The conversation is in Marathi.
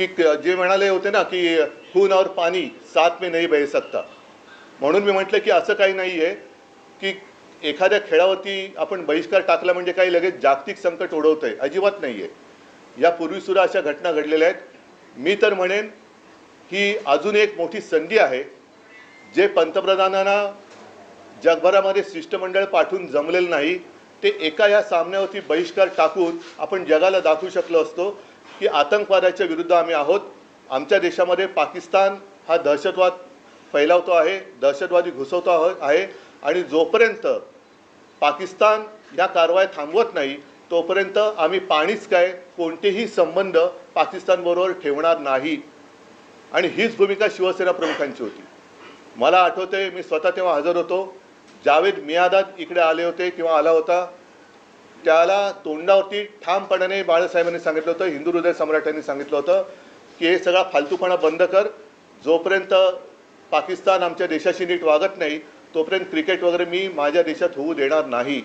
की क- जे म्हणाले होते ना की खून और पाणी साथ में नाही बह सकता. म्हणून मी म्हटलं की असं काही नाही आहे की एखाद्या खेळावरती आपण बहिष्कार टाकला म्हणजे काही लगेच जागतिक संकट ओढवतं आहे अजिबात नाही आहे यापूर्वी सुद्धा अशा घटना घडलेल्या आहेत. मी तर म्हणेन ही अजून एक मोठी संधी आहे जे पंतप्रधानांना जगभरामध्ये शिष्टमंडळ पाठवून जमलेलं नाही ते एका या सामन्यावरती बहिष्कार टाकून आपण जगाला दाखवू शकलो असतो. की आतंकवादाच्या विरुद्ध आम्ही आहोत. आमच्या देशामध्ये पाकिस्तान हा दहशतवाद फैलावतो आहे दहशतवादी घुसवतो आहे आणि जोपर्यंत पाकिस्तान या कारवाया थांबवत नाही तोपर्यंत आम्ही पाणीच काय कोणतेही संबंध पाकिस्तानबरोबर ठेवणार नाही. आणि हीच भूमिका शिवसेना प्रमुखांची होती. मला आठवते मी स्वतः तेव्हा हजर होतो. जावेद मियादाद इकडे आले होते किंवा आला होता. त्याला तोंडावरती ठामपणाने बाळासाहेबांनी सांगितलं होतं हिंदू हृदय सम्राटांनी सांगितलं होतं की हे सगळा फालतूपणा बंद कर. जोपर्यंत पाकिस्तान आमच्या देशाशी नीट वागत नाही तोपर्यंत क्रिकेट वगैरे मी माझ्या देशात होऊ देणार नाही.